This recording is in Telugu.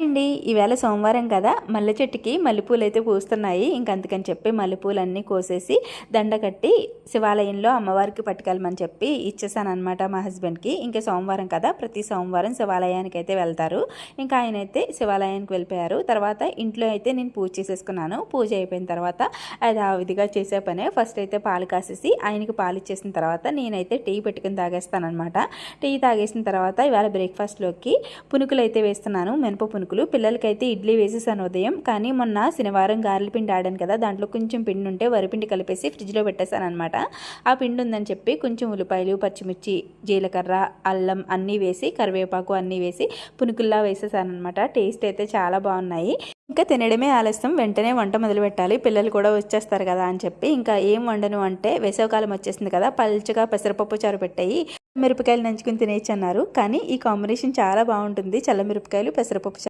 అండి ఈవేళ సోమవారం కదా మల్లె చెట్టుకి మల్లెపూలు అయితే పూస్తున్నాయి ఇంకందుకని చెప్పి మల్లెపూలన్నీ కోసేసి దండ కట్టి శివాలయంలో అమ్మవారికి పట్టుకెళ్ళమని చెప్పి ఇచ్చేసాను అనమాట మా హస్బెండ్కి. ఇంకా సోమవారం కదా ప్రతి సోమవారం శివాలయానికి అయితే వెళ్తారు. ఇంకా ఆయన అయితే శివాలయానికి వెళ్ళిపోయారు. తర్వాత ఇంట్లో అయితే నేను పూజ చేసేసుకున్నాను. పూజ అయిపోయిన తర్వాత అది ఆ విధిగా చేసే పనే ఫస్ట్ అయితే పాలు కాసేసి ఆయనకి పాలు ఇచ్చేసిన తర్వాత నేనైతే టీ పెట్టుకుని తాగేస్తానమాట టీ తాగేసిన తర్వాత ఇవాళ బ్రేక్ఫాస్ట్లోకి పునుకులు అయితే వేస్తున్నాను. మినప పునుకులు పిల్లలకైతే ఇడ్లీ వేసేసాను ఉదయం. కానీ మొన్న శనివారం గారెల పిండి ఆడాను కదా దాంట్లో కొంచెం పిండి ఉంటే వరిపిండి కలిపేసి ఫ్రిడ్జ్లో పెట్టేశాను అనమాట ఆ పిండి ఉందని చెప్పి కొంచెం ఉల్లిపాయలు పచ్చిమిర్చి జీలకర్ర అల్లం అన్నీ వేసి కరివేపాకు అన్నీ వేసి పునుకుల్లా వేసేసాను అనమాట టేస్ట్ అయితే చాలా బాగున్నాయి. ఇంకా తినడమే ఆలస్యం. వెంటనే వంట మొదలు పెట్టాలి. పిల్లలు కూడా వచ్చేస్తారు కదా అని చెప్పి ఇంకా ఏం వండను అంటే వేసవకాలం వచ్చేసింది కదా పల్చగా పెసరపప్పు చారు పెట్టాయి మిరపకాయలు నంచుకుని తినేయచ్చు అన్నారు. కానీ ఈ కాంబినేషన్ చాలా బాగుంటుంది. చల్ల మిరపకాయలు పెసరపప్పు